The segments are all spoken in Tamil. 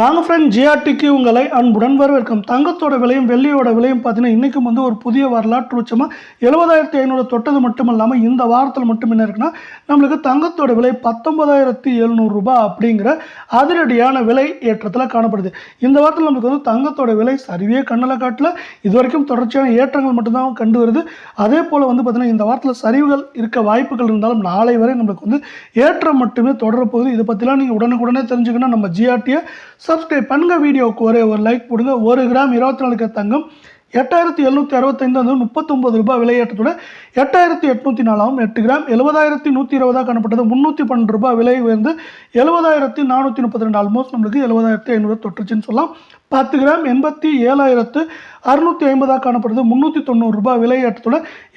வாங்க ஃப்ரெண்ட் ஜிஆர்டிக்கு உங்களை அன்புடன் வரவேற்கும். தங்கத்தோட விலையும் வெள்ளியோட விலையும் பார்த்தீங்கன்னா இன்றைக்கும் வந்து ஒரு புதிய வரலாற்று உச்சமாக எழுபதாயிரத்தி ஐநூறு தொட்டது மட்டும் இல்லாமல் இந்த வாரத்தில் மட்டும் என்ன இருக்குன்னா நம்மளுக்கு தங்கத்தோட விலை பத்தொன்பதாயிரத்தி எழுநூறுரூபா அப்படிங்கிற அதிரடியான விலை ஏற்றத்தில் காணப்படுது. இந்த வாரத்தில் நம்மளுக்கு வந்து தங்கத்தோட விலை சரிவே கண்ணில் காட்டல. இது வரைக்கும் தொடர்ச்சியான ஏற்றங்கள் மட்டும்தான் கண்டு வருது. அதே போல் வந்து பார்த்திங்கன்னா இந்த வாரத்தில் சரிவுகள் இருக்க வாய்ப்புகள் இருந்தாலும் நாளை வரை நம்மளுக்கு வந்து ஏற்றம் மட்டுமே தொடரப்போகுது. இதை பற்றிலாம் நீங்கள் உடனுக்குடனே தெரிஞ்சுக்கணும் நம்ம ஜிஆர்டியை சப்ஸ்கிரைப் பண்ணுங்க வீடியோவுக்கு ஒரே ஒரு லைக் போடுங்க ஒரு கிராம் இருபத்தி நாலு கிராம் தங்கம். எட்டாயிரத்தி எழுநூற்றி அறுபத்தைந்து வந்து முப்பத்தொம்பது ரூபாய் விலையேற்றத்தோட எட்டாயிரத்தி எட்நூற்றி நாலாவும் எட்டு கிராம் எழுபதாயிரத்தி நூற்றி இருபதாக காணப்பட்டது. முந்நூற்றி பன்னெண்டு ரூபாய் விலை உயர்ந்து எழுபதாயிரத்தி நானூற்றி முப்பத்தி ரெண்டு ஆல்மோஸ்ட் நம்மளுக்கு எழுபதாயிரத்தி ஐநூறு தொட்டுச்சுன்னு சொல்லலாம். பத்து கிராம் எண்பத்தி ஏழாயிரத்து அறுநூற்றி ஐம்பதாக காணப்படுது முந்நூற்றி தொண்ணூறு ரூபாய்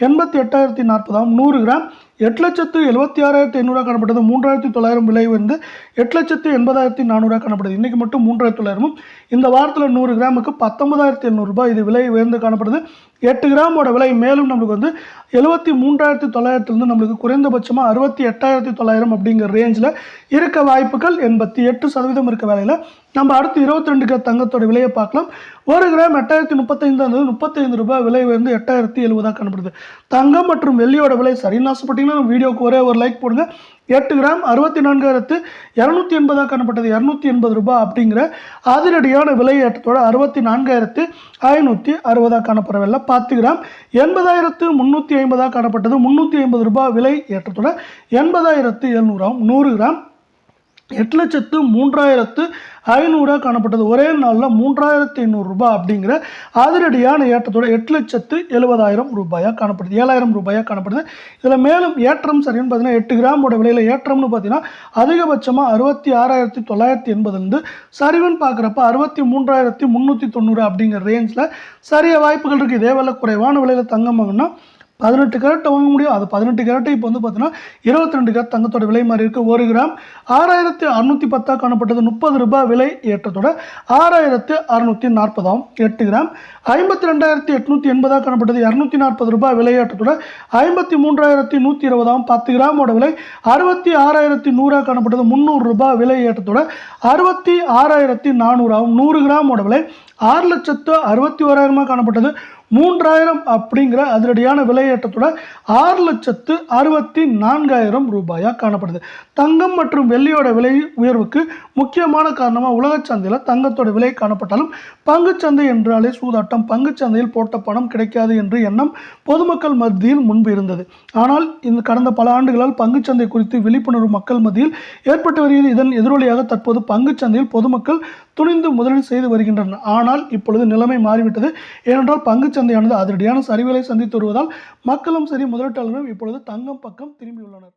எண்பத்தி எட்டாயிரத்தி நாற்பதாம் நூறு கிராம் எட்டு லட்சத்து எழுபத்தி ஆறாயிரத்தி ஐநூறுரூவா காணப்பட்டது. மூன்றாயிரத்தி தொள்ளாயிரம் விலை வந்து எட்டு லட்சத்து எண்பதாயிரத்தி நானூறுரூவா காணப்படுது. இன்றைக்கி மட்டும் மூன்றாயிரத்தி தொள்ளாயிரமும் இந்த வாரத்தில் நூறு கிராமுக்கு பத்தொன்பதாயிரத்தி எழுநூறுபா இது விலை உயர்ந்து காணப்படுது. எட்டு கிராமோட விலை மேலும் நம்மளுக்கு வந்து எழுபத்தி மூன்றாயிரத்தி தொள்ளாயிரத்துலேருந்து நம்மளுக்கு குறைந்தபட்சமாக அறுபத்தி எட்டாயிரத்தி தொள்ளாயிரம் அப்படிங்கிற ரேஞ்சில் இருக்க வாய்ப்புகள் எண்பத்தி எட்டு சதவீதம் இருக்க வேலையில். நம்ம அடுத்து இருபத்தி ரெண்டு கிராம் தங்கத்தோட விலையை பார்க்கலாம். ஒரு கிராம் எட்டாயிரத்தி முப்பத்தைந்து முப்பத்தைந்து ரூபாய் விலை வந்து எட்டாயிரத்தி எழுபதாக காணப்படுது தங்கம் மற்றும் வெள்ளியோட விலை சரின்னு ஆசைப்பட்டீங்கன்னா வீடியோக்கு ஒரே ஒரு லைக் போடுங்க. எட்டு கிராம் அறுபத்தி நான்காயிரத்து இரநூத்தி எண்பதாக காணப்பட்டது. இரநூத்தி எண்பது ரூபாய் அப்படிங்கிற அதிரடியான விலை ஏற்றத்தோட அறுபத்தி நான்காயிரத்து ஐநூற்றி அறுபதாக காணப்படவில்லை பத்து கிராம் எண்பதாயிரத்து முந்நூற்றி ஐம்பதாக காணப்பட்டது. முந்நூற்றி ஐம்பது ரூபாய் விலை ஏற்றத்தோட எண்பதாயிரத்து எழுநூறாம் நூறு கிராம் எட்டு லட்சத்து மூன்றாயிரத்து ஐநூறுரூவா காணப்பட்டது. ஒரே நாளில் மூன்றாயிரத்தி ஐநூறுரூபா அப்படிங்கிற அதிரடியான ஏற்றத்தோட எட்டு லட்சத்து எழுபதாயிரம் ரூபாயாக காணப்படுது. ஏழாயிரம் ரூபாயாக காணப்படுது. இதில் மேலும் ஏற்றம் சரின்னு பார்த்தீங்கன்னா எட்டு கிராமோட விலையில் ஏற்றம்னு பார்த்தீங்கன்னா அதிகபட்சமாக அறுபத்தி ஆறாயிரத்தி தொள்ளாயிரத்தி எண்பதுலேருந்து சரிவுன்னு பார்க்குறப்ப அறுபத்தி மூன்றாயிரத்தி முந்நூற்றி தொண்ணூறு அப்படிங்கிற ரேஞ்சில் சரிய வாய்ப்புகள் இருக்குது இதே வேலை குறைவான விலையில் தங்கம் வாங்கினா பதினெட்டு கேரட்டை வாங்க முடியும். அது பதினெட்டு கேரட்டை இப்போ வந்து பார்த்தீங்கன்னா இருபத்தி ரெண்டு கேரட் தங்கத்தோட விலை மாதிரி இருக்குது ஒரு கிராம் ஆறாயிரத்தி அறுநூற்றி பத்தாக காணப்பட்டது. முப்பது ரூபாய் விலை ஏற்றத்தோட ஆறாயிரத்து அறுநூற்றி நாற்பதாம் எட்டு கிராம் ஐம்பத்தி ரெண்டாயிரத்தி எட்நூற்றி எண்பதாக காணப்பட்டது. இரநூத்தி நாற்பது ரூபாய் விலை ஏற்றத்தோட ஐம்பத்தி மூன்றாயிரத்தி நூற்றி இருபதாம் பத்து கிராமோட விலை அறுபத்தி ஆறாயிரத்தி நூறாக காணப்பட்டது. முந்நூறு ரூபாய் விலை ஏற்றத்தோட அறுபத்தி ஆறாயிரத்தி நானூறாகவும் நூறு கிராமோட விலை ஆறு லட்சத்து அறுபத்தி ஓராயிரமாக காணப்பட்டது. மூன்றாயிரம் அப்படிங்கிற அதிரடியான விலையேற்றத்தோட ஆறு லட்சத்து அறுபத்தி நான்காயிரம் ரூபாயாக காணப்படுது. தங்கம் மற்றும் வெள்ளியோட விலை உயர்வுக்கு முக்கியமான காரணமாக உலகச் சந்தையில் தங்கத்தோட விலை காணப்பட்டாலும் பங்குச்சந்தை என்றாலே சூதாட்டம் பங்குச்சந்தையில் போட்ட பணம் கிடைக்காது என்று எண்ணம் பொதுமக்கள் மத்தியில் முன்பு இருந்தது. ஆனால் இந்த கடந்த பல ஆண்டுகளால் பங்குச்சந்தை குறித்து விழிப்புணர்வு மக்கள் மத்தியில் ஏற்பட்டு வருகிறது. இதன் எதிரொலியாக தற்போது பங்குச்சந்தையில் பொதுமக்கள் துணிந்து முதலீடு செய்து வருகின்றனர். ஆனால் இப்பொழுது நிலைமை மாறிவிட்டது. ஏனென்றால் சந்தையானது. அதிரடியான சரிவுகளை சந்தித்து வருவதால் மக்களும் சரி முதலீட்டாளர்களும் இப்பொழுது தங்கம் பக்கம் திரும்பியுள்ளனர்.